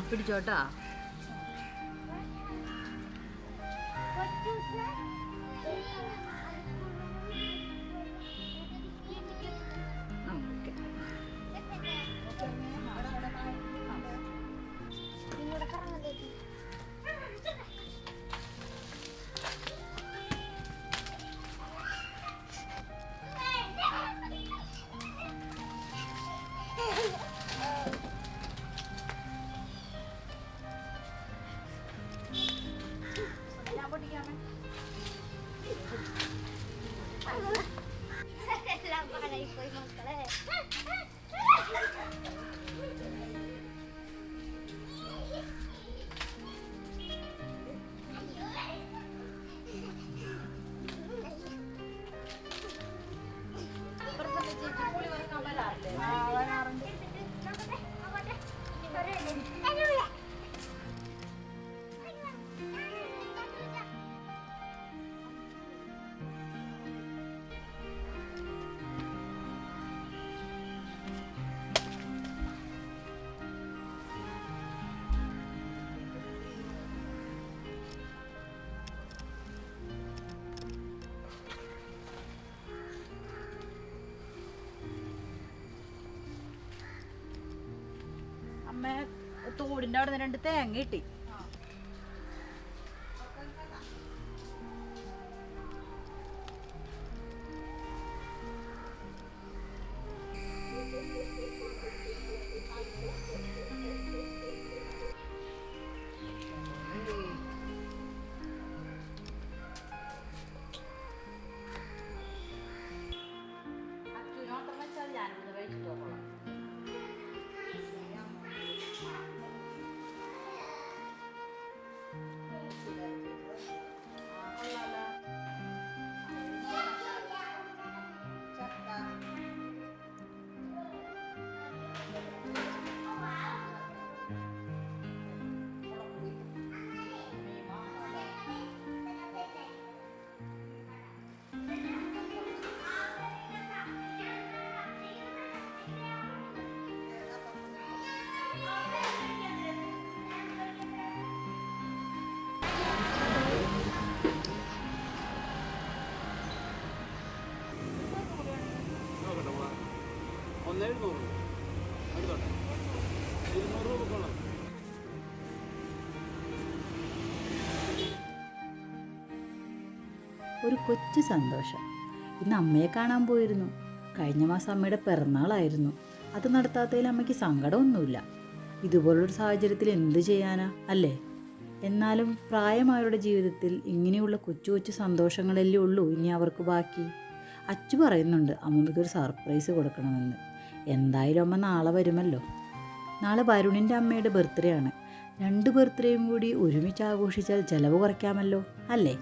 പിടിച്ചോട്ടാ അമ്മ തോടിന്റെ അവിടെ നിന്ന് രണ്ട് തേങ്ങ കിട്ടി. ഒരു കൊച്ചു സന്തോഷം. ഇന്ന് അമ്മയെ കാണാൻ പോയിരുന്നു. കഴിഞ്ഞ മാസം അമ്മയുടെ പിറന്നാളായിരുന്നു. അത് നടത്താത്തതിൽ അമ്മയ്ക്ക് സങ്കടമൊന്നുമില്ല. ഇതുപോലൊരു സാഹചര്യത്തിൽ എന്ത് ചെയ്യാനാ അല്ലേ? എന്നാലും പ്രായമായവരുടെ ജീവിതത്തിൽ ഇങ്ങനെയുള്ള കൊച്ചു കൊച്ചു സന്തോഷങ്ങളല്ലേ ഉള്ളൂ ഇനി അവർക്ക് ബാക്കി. അച്ചു പറയുന്നുണ്ട് അമ്മമ്മയ്ക്ക് ഒരു സർപ്രൈസ് കൊടുക്കണമെന്ന്. എന്തായാലും അമ്മ നാളെ വരുമല്ലോ. നാളെ വരുണിന്റെ അമ്മയുടെ ബർത്ത്ഡേ ആണ്. രണ്ട് ബർത്ത്ഡേയും കൂടി ഒരുമിച്ച് ആഘോഷിച്ചാൽ ചിലവ് കുറയ്ക്കാമല്ലോ അല്ലേ?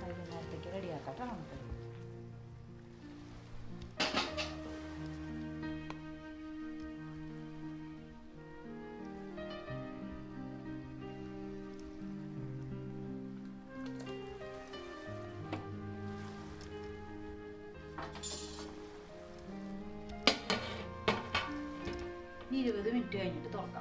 വൈകുന്നേരത്തേക്ക് റെഡിയാക്കാം കേട്ടോ നമുക്ക്. ഇരുപത് മിനിറ്റ് കഴിഞ്ഞിട്ട് തുറക്കാം.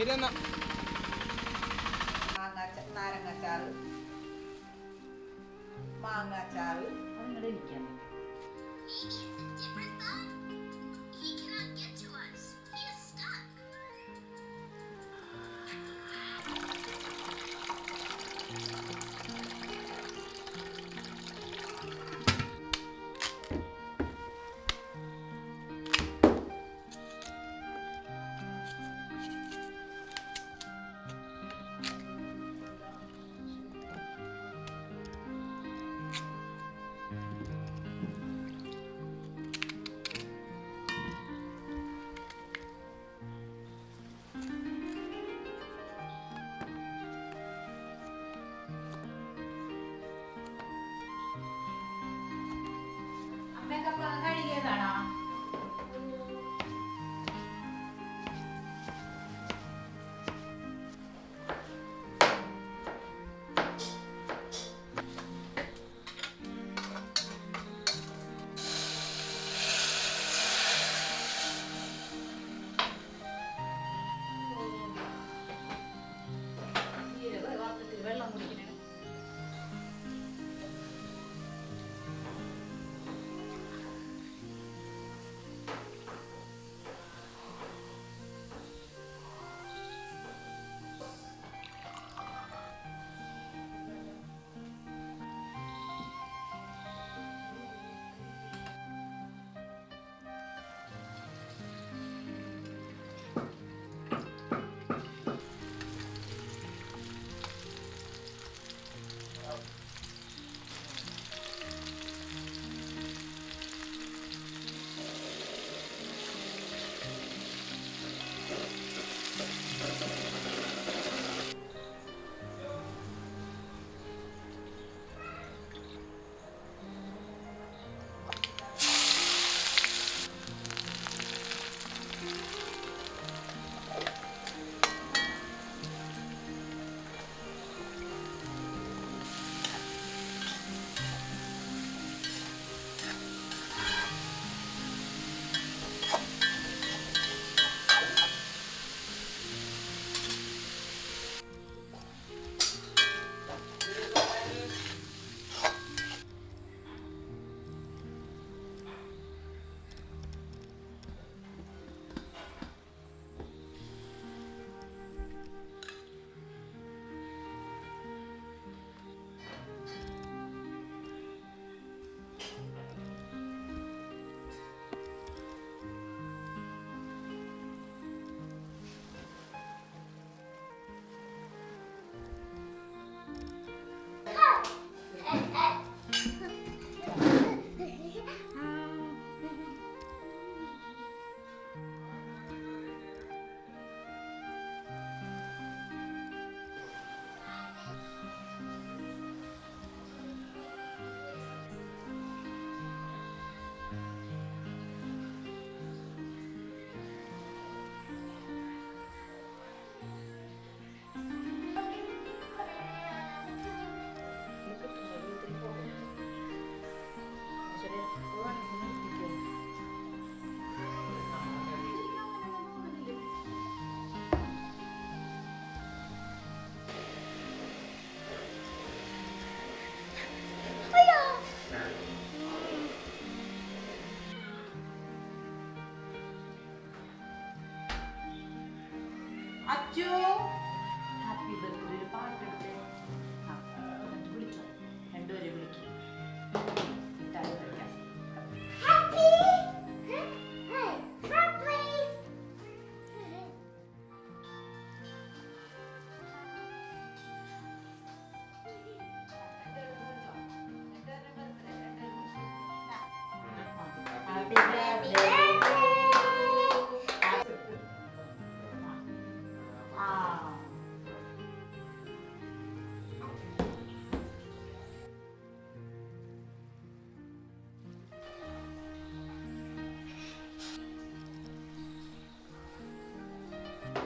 ശരി എന്നാ നാരങ്ങാച്ചാറ്. മാങ്ങാച്ചാറ്. അങ്ങനെ ഇരിക്കാം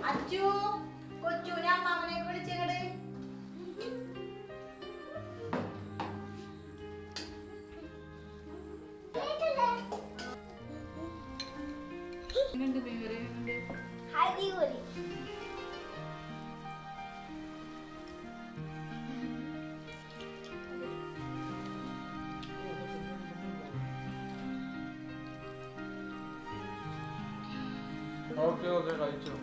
അച്ചു കൊച്ചുനെ അമ്മാവനെ വിളിച്ചങ്ങട് അടിപൊളി ഓക്കെ ഓക്കെ കഴിച്ചോ.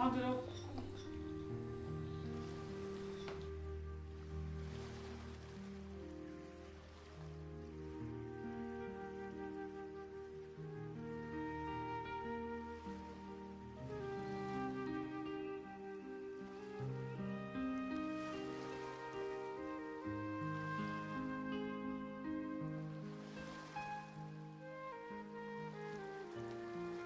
How?